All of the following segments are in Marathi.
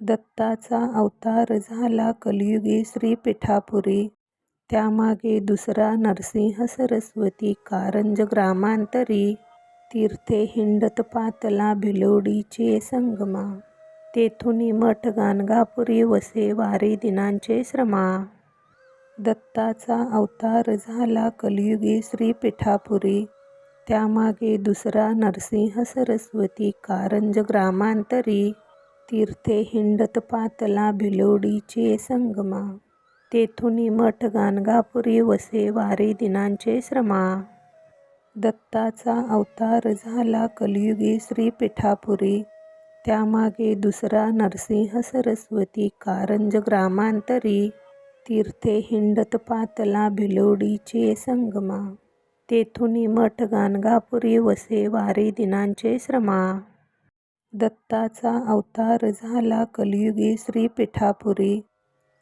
दत्ताचा अवतार झाला कलियुगी श्री पिठापुरी त्यामागे दुसरा नरसिंह सरस्वती कारंज ग्रामांतरी. तीर्थे हिंडत पातला भिलोडीचे संगमा. तेथुनी मठ गाणगापुरी वसे वारी दिनांचे श्रमा. दत्ताचा अवतार झाला कलियुगी श्री पिठापुरी त्यामागे दुसरा नरसिंह सरस्वती कारंज ग्रामांतरी. तीर्थे हिंडत पातला भिलोडीचे संगमा. तेथुनी मठ गाणगापुरी वसे वारी दिनांचे श्रमा. दत्ताचा अवतार झाला कलियुगी श्री पिठापुरी त्यामागे दुसरा नरसिंह सरस्वती कारंज ग्रामांतरी. तीर्थे हिंडत पातला भिलोडीचे संगमा. तेथुनी मठ गाणगापुरी वसे वारी दिनांचे श्रमा. दत्ताचा अवतार झाला कलियुगी श्री पिठापुरी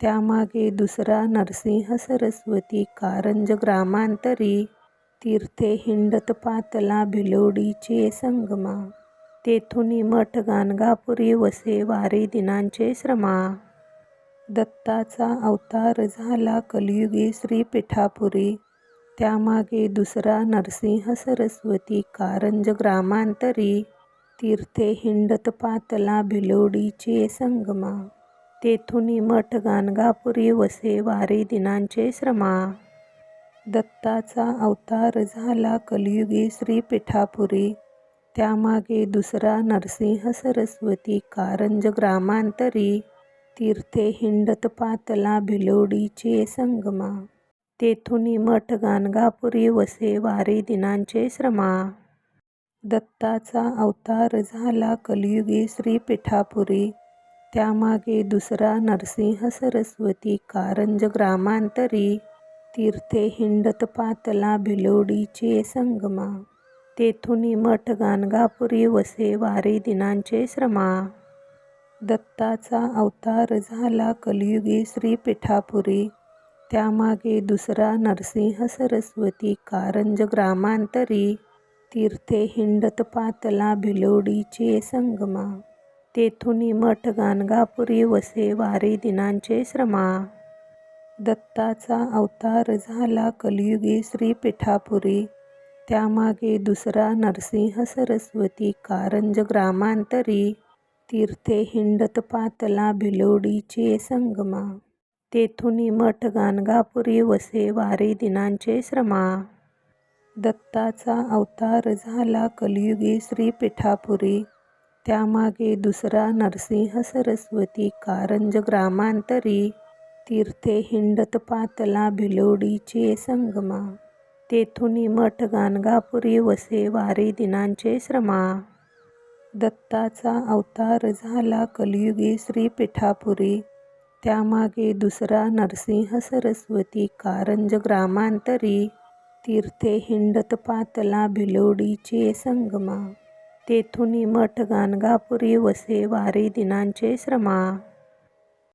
त्यामागे दुसरा नरसिंह सरस्वती कारंज ग्रामांतरी. तीर्थे हिंडत पातला भिलोडीचे संगमा. तेथुनी मठ गाणगापुरी वसे वारी दिनांचे श्रमा. दत्ताचा अवतार झाला कलियुगी श्री पिठापुरी त्यामागे दुसरा नरसिंह सरस्वती कारंज ग्रामांतरी. तीर्थे हिंडत पातला भिलोडीचे संगमा. तेथुनी मठ गाणगापुरी वसे वारी दिनांचे श्रमा. दत्ताचा अवतार झाला कलियुगी श्री पिठापुरी त्यामागे दुसरा नरसिंह सरस्वती कारंज ग्रामांतरी. तीर्थे हिंडत पातला भिलोडीचे संगमा. तेथुनी मठ गाणगापुरी वसे वारी दिनांचे श्रमा. दत्ताचा अवतार झाला कलियुगी श्री पिठापुरी त्यामागे दुसरा नरसिंह सरस्वती कारंज ग्रामांतरी. तीर्थे हिंडत पातला भिलोडीचे संगमा. तेथुनी मठ गाणगापुरी वसे वारी दिनांचे श्रमा. दत्ताचा अवतार झाला कलियुगी श्री पिठापुरी त्यामागे दुसरा नरसिंह सरस्वती कारंज ग्रामांतरी. तीर्थे हिंडत पातला भिलोडीचे संगमा. तेथुनी मठ गाणगापुरी वसे वारी दिनांचे श्रमा. दत्ताचा अवतार झाला कलियुगी श्री पिठापुरी त्यामागे दुसरा नरसिंह सरस्वती कारंज ग्रामांतरी. तीर्थे हिंडत पातला भिलोडीचे संगमा. तेथुनी मठ गाणगापुरी वसे वारी दिनांचे श्रमा. दत्ताचा अवतार झाला कलियुगी श्री पिठापुरी त्यामागे दुसरा नरसिंह सरस्वती कारंज ग्रामांतरी. तीर्थे हिंडत पातला भिलोडीचे संगमा. तेथुनी मठ गाणगापुरी वसे वारी दिनांचे श्रमा. दत्ताचा अवतार झाला कलियुगी श्री पिठापुरी त्यामागे दुसरा नरसिंह सरस्वती कारंज ग्रामांतरी. तीर्थे हिंडत पातला भिलोडीचे संगमा. तेथुनी मठ गाणगापुरी वसे वारी दिनांचे श्रमा.